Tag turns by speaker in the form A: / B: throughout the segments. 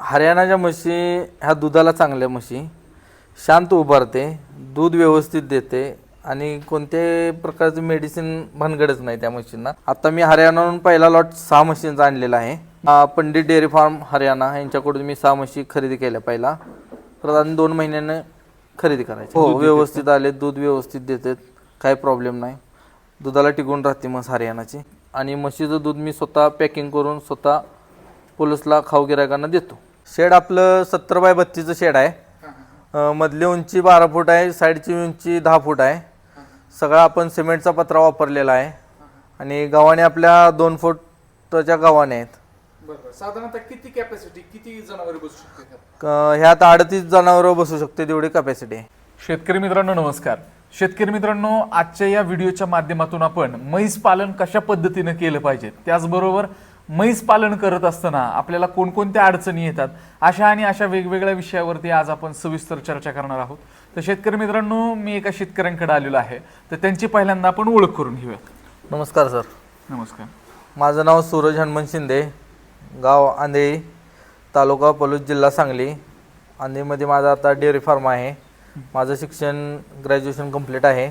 A: हरियाणाच्या म्हशी ह्या दुधाला चांगल्या म्हशी. शांत उभारते दूध व्यवस्थित देते आणि कोणत्याही प्रकारचं मेडिसिन भानगडच नाही त्या म्हशींना. आता मी हरियाणाहून पहिला लॉट सहा म्हशींचा आणलेला आहे. पंडित डेअरी फार्म हरियाणा यांच्याकडून मी सहा म्हशी खरेदी केल्या पहिला. परत आणि दोन महिन्यानं खरेदी करायची. हो व्यवस्थित आले दूध व्यवस्थित देतात. काही प्रॉब्लेम नाही. दुधाला टिकून राहते म्हस हरियाणाची. आणि म्हशीचं दूध मी स्वतः पॅकिंग करून स्वतः पोलिसला खाऊ गिरायकांना देतो. शेड आपलं सत्तर बाय बत्तीसचं शेड आहे. अं, मधली उंची बारा फूट आहे साईडची उंची दहा फूट आहे. सगळा आपण सिमेंटचा पत्रा वापरलेला आहे. आणि गव्हाणे आपल्या दोन फूटच्या गव्हाणे आहेत.
B: बरोबर. साधारणतः किती कॅपॅसिटी किती जनावरे बसू शकते?
A: क- ह्यात अडतीस जनावरं बसू शकते तेवढी कॅपॅसिटी आहे
B: शेतकरी मित्रांनो नमस्कार. शेतकरी मित्रांनो आजच्या या व्हिडिओच्या माध्यमातून आपण म्हैस पालन कशा पद्धतीनं केलं पाहिजे? त्याचबरोबर म्हैस पालन करत असताना आपल्याला कोणकोणत्या अडचणी येतात? अशा आणि अशा वेगवेगळ्या विषयावरती आज आपण सविस्तर चर्चा करणार आहोत. तर शेतकरी मित्रांनो मी एका शेतकऱ्यांकडे आलेलो आहे. तर त्यांची पहिल्यांदा आपण ओळख करून घेऊयात
A: नमस्कार सर.
B: नमस्कार.
A: माझं नाव सूरज हनुमंत शिंदे गाव आंधळी तालुका पलूस जिल्हा सांगली. आंधळीमध्ये माझं आता डेअरी फार्म आहे. माझं शिक्षण ग्रॅज्युएशन कंप्लीट आहे.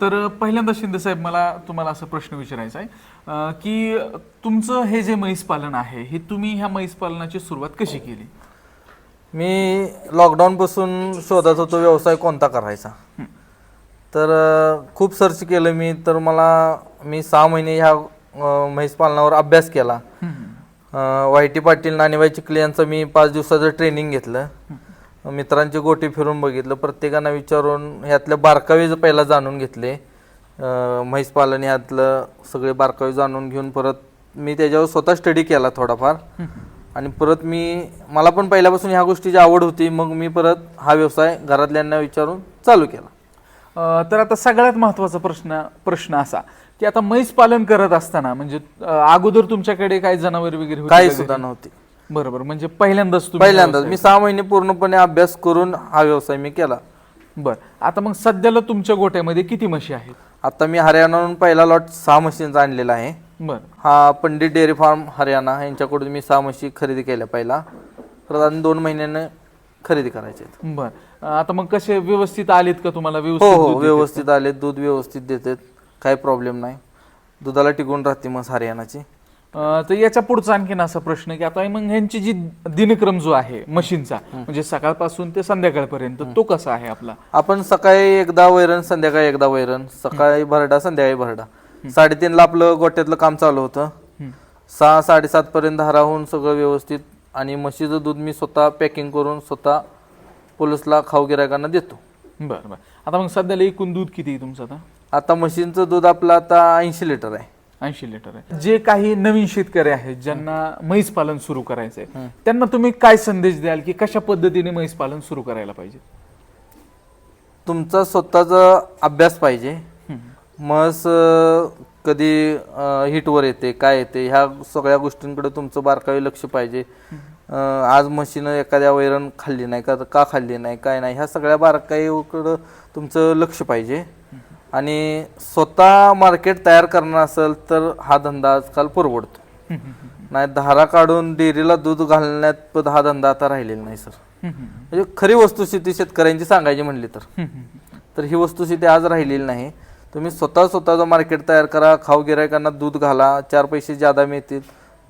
B: तर पहिल्यांदा शिंदे साहेब मला तुम्हाला असा प्रश्न विचारायचा आहे की तुमचं हे जे म्हैस पालन आहे हे तुम्ही ह्या म्हैस पालनाची सुरुवात कशी केली?
A: मी लॉकडाऊनपासून शोधत होतो व्यवसाय कोणता करायचा. तर खूप सर्च केलं मी तर मला मी सहा महिने ह्या म्हैस पालनावर अभ्यास केला. वाय टी पाटील नाणेबाई चिखले यांचं मी पाच दिवसाचं ट्रेनिंग घेतलं. मित्रांची गोटी फिरून बघितलं प्रत्येकानं विचारून ह्यातले बारकावे पहिला जाणून घेतले म्हैस पालन ह्यातलं सगळे बारकावे जाणून घेऊन परत मी त्याच्यावर स्वतः स्टडी केला थोडाफार. आणि परत मी मला पण पहिल्यापासून ह्या गोष्टीची आवड होती मग मी परत हा व्यवसाय घरातल्यांना विचारून चालू केला.
B: तर आता सगळ्यात महत्त्वाचा प्रश्न प्रश्न असा की आता म्हैस पालन करत असताना म्हणजे अगोदर तुमच्याकडे काही जनावर वगैरे
A: काही सुद्धा? नव्हती.
B: बरोबर. म्हणजे पहिल्यांदाच तुम्ही
A: पहिल्यांदाच. मी सहा महिने पूर्णपणे अभ्यास करून हा व्यवसाय मी केला.
B: बर. आता मग सध्याला तुमच्या गोट्यामध्ये किती म्हशी आहेत?
A: आता मी हरियाणाहून पहिला लॉट सहा म्हशींचा आणलेला आहे.
B: बर.
A: हा पंडित डेअरी फार्म हरियाणा यांच्याकडून मी सहा म्हशी खरेदी केल्या पहिला. परत आणि दोन महिन्यानं खरेदी करायचे आहेत.
B: बर. आता मग कसे व्यवस्थित आलेत का तुम्हाला?
A: हो
B: व्यवस्थित
A: हो
B: दूध?
A: व्यवस्थित आले दूध व्यवस्थित देतात. काही प्रॉब्लेम नाही. दुधाला टिकून राहते मग हरियाणाची.
B: तर याच्या पुढचा आणखीन असा प्रश्न की आता मग ह्यांची जी दिनक्रम जो आहे म्हशींचा म्हणजे सकाळपासून ते संध्याकाळपर्यंत तो कसा आहे आपला?
A: आपण सकाळी एकदा वैरण संध्याकाळी एकदा वैरण सकाळी भरडा संध्याकाळी भरडा. साडेतीनला आपलं गोट्यातलं काम चालू होतं. सहा साडेसात पर्यंत हराहून सगळं व्यवस्थित आणि म्हशीचं दूध मी स्वतः पॅकिंग करून स्वतः पोलिसला खाऊ गिरायकांना देतो.
B: बरं बरं. आता मग सध्याला एकूण दूध किती आहे तुमचं आता?
A: आता म्हशींचं दूध आपलं आता ऐंशी लिटर आहे.
B: ऐंशी लिटर आहे. जे काही नवीन शेतकरी आहेत ज्यांना म्हैस पालन सुरू करायचंय त्यांना तुम्ही काय संदेश द्याल की कशा पद्धतीने म्हैस पालन सुरू करायला पाहिजे?
A: तुमचा स्वतःचा अभ्यास पाहिजे. म्हस कधी हिटवर येते काय येते ह्या सगळ्या गोष्टींकडे तुमचं बारकावे लक्ष पाहिजे. आज म्हशीनं एखाद्या वैरण खाल्ली नाही का का खाल्ली नाही काय नाही ह्या सगळ्या बारकाईकडं तुमचं लक्ष पाहिजे. आणि स्वतः मार्केट तयार करणार असेल तर हा धंदा आजकाल परवडतो. नाही धारा काढून डेअरीला दूध घालण्यात पण हा धंदा आता राहिलेला नाही सर. म्हणजे खरी वस्तुस्थिती शेतकऱ्यांची सांगायची म्हणली तर. तर ही वस्तुस्थिती आज राहिलेली नाही. तुम्ही स्वतः स्वतःचं मार्केट तयार करा खाऊ गिरायकांना दूध घाला चार पैसे ज्यादा मिळतील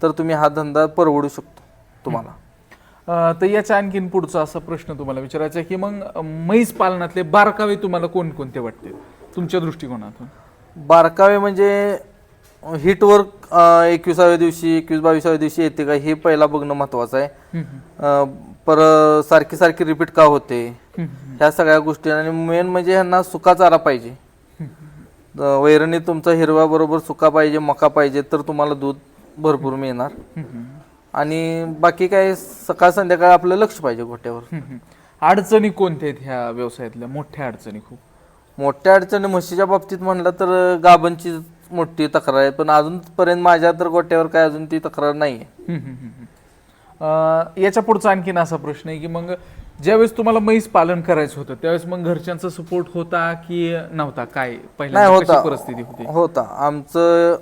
A: तर तुम्ही हा धंदा परवडू शकतो तुम्हाला.
B: तर याच्या आणखीन पुढचा असा प्रश्न तुम्हाला विचारायचा की मग म्हैस पालनातले बारकावे तुम्हाला कोणकोणते वाटते? तुमच्या दृष्टिकोनातून?
A: बारकावे म्हणजे हिटवर एकविसाव्या दिवशी एकवीस बावीसाव्या दिवशी येते का हे पहिला बघणं महत्वाचं आहे. पर सारखी सारखी रिपीट का होते? ह्या सगळ्या गोष्टी आणि मेन म्हणजे ह्यांना सुका चारा पाहिजे. वैरणी तुमचा हिरवा बरोबर सुका पाहिजे मका पाहिजे तर तुम्हाला दूध भरपूर मिळणार. आणि बाकी काय सकाळ संध्याकाळ आपलं लक्ष पाहिजे गोट्यावर.
B: अडचणी कोणत्या आहेत ह्या व्यवसायातल्या? मोठ्या अडचणी खूप.
A: मोठ्या अडचणी म्हशीच्या बाबतीत म्हणलं तर गाबांची मोठी तक्रार आहे. पण अजूनपर्यंत माझ्या तर गोट्यावर काय अजून ती तक्रार नाही आहे
B: अं, याच्या पुढचा आणखीन असा प्रश्न आहे की मग ज्यावेळेस तुम्हाला म्हैस पालन करायचं होतं त्यावेळेस मग घरच्यांचा सपोर्ट होता की नव्हता? काय
A: नाही
B: पहिल्या
A: होता.
B: परिस्थिती होती?
A: होता. आमचं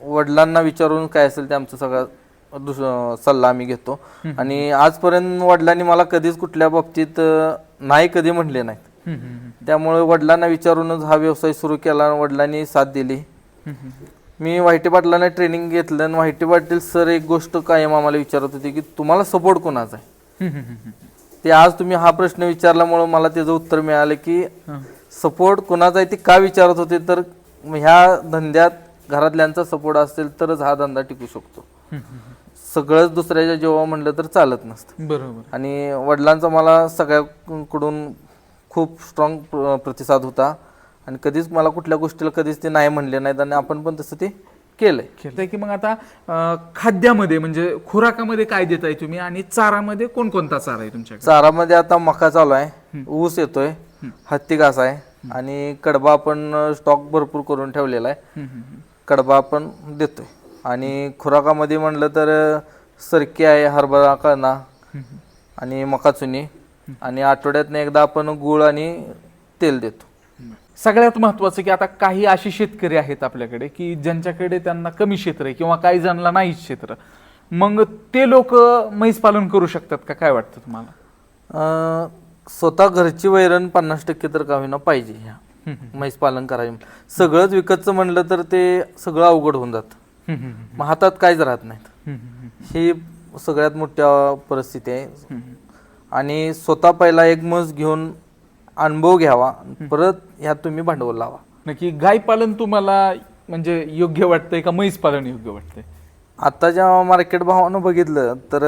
A: वडिलांना विचारून काय असेल ते आमचं सगळं दुस सल्ला आम्ही घेतो. आणि आजपर्यंत वडिलांनी मला कधीच कुठल्या बाबतीत अं, नाही कधी म्हणले नाहीत. त्यामुळे वडिलांना विचारूनच हा व्यवसाय सुरू केला वडिलांनी साथ दिली. मी व्हायटे पाटलांना ट्रेनिंग घेतलं आणि व्हायटे पाटील सर एक गोष्ट कायम आम्हाला विचारत होते की तुम्हाला सपोर्ट कोणाचा आहे? ते आज तुम्ही हा प्रश्न विचारल्यामुळे मला त्याचं उत्तर मिळालं की सपोर्ट कोणाचा आहे ते का विचारत होते? तर ह्या धंद्यात घरातल्यांचा सपोर्ट असेल तरच हा धंदा टिकू शकतो. सगळंच दुसऱ्याच्या जेव्हा म्हणलं तर चालत नसतं.
B: बरोबर.
A: आणि वडिलांचा मला सगळ्याकडून खूप स्ट्रॉंग प्रतिसाद होता. आणि कधीच मला कुठल्या गोष्टीला कधीच ते नाही म्हणले नाहीत आणि आपण पण तसं ते केलंय.
B: की मग आता खाद्यामध्ये म्हणजे खुराकामध्ये काय देताय तुम्ही आणि चारामध्ये कोणकोणता चारा आहे तुमच्याकडे?
A: चारामध्ये आता मका चालू आहे ऊस येतोय हत्ती घास आहे आणि कडबा आपण स्टॉक भरपूर करून ठेवलेला आहे. कडबा आपण देतोय. आणि खुराकामध्ये म्हणलं तर सरकी आहे हरभरा कळणा आणि मका चुनी. आणि आठवड्यातनं एकदा आपण गुळ आणि तेल देतो.
B: सगळ्यात महत्वाचं की आता काही असे शेतकरी आहेत आपल्याकडे की ज्यांच्याकडे त्यांना कमी क्षेत्र आहे किंवा काही जणांना नाही क्षेत्र. मग ते लोक म्हैस पालन करू शकतात का? काय वाटतं तुम्हाला?
A: स्वतः घरची वैरण पन्नास टक्के तर का होईना पाहिजे ह्या. म्हैस पालन करायला सगळंच विकतचं म्हणलं तर ते सगळं अवघड होऊन जातं. मग हातात काहीच राहत नाहीत. ही सगळ्यात मोठ्या परिस्थिती आहे. आणि स्वतः पहिला एक मस घेऊन अनुभव घ्यावा. परत ह्यात तुम्ही भांडवल लावा.
B: नक्की गाय पालन तुम्हाला म्हणजे योग्य वाटतंय का? म्हैस पालन योग्य वाटतंय?
A: आत्ताच्या मार्केट भावानं बघितलं तर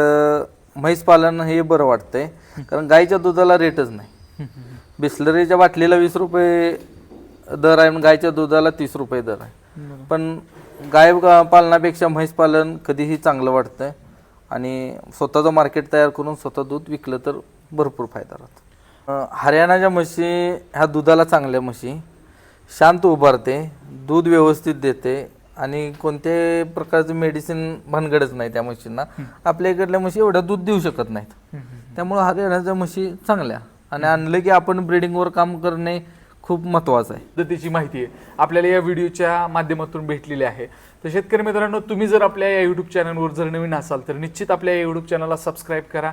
A: म्हैस पालन हे बरं वाटतंय. कारण गाईच्या दुधाला रेटच नाही. बिस्लरीच्या बाटलीला वीस रुपये दर आहे आणि गायच्या दुधाला तीस रुपये दर आहे. पण गाय पालनापेक्षा म्हैस पालन कधीही चांगलं वाटतंय. आणि स्वतःचं मार्केट तयार करून स्वतः दूध विकलं तर भरपूर फायदा राहतो. हरियाणाच्या म्हशी ह्या दुधाला चांगल्या म्हशी. शांत उभारते दूध व्यवस्थित देते आणि कोणत्याही प्रकारचं मेडिसिन भानगडच नाही त्या म्हशींना. आपल्या इकडल्या म्हशी एवढं दूध देऊ शकत नाहीत. त्यामुळे हरियाणाच्या म्हशी चांगल्या. आणि आणलं की आपण ब्रिडिंगवर काम करणे खूप महत्त्वाचं आहे.
B: पद्धतीची माहिती आहे. आपल्याला या व्हिडिओच्या माध्यमातून भेटलेली आहे. तर शेतकरी मित्रांनो तुम्ही जर आपल्या या यूट्यूब चॅनलवर जर नवीन असाल तर निश्चित आपल्या या यूट्यूब चॅनलला सबस्क्राईब करा.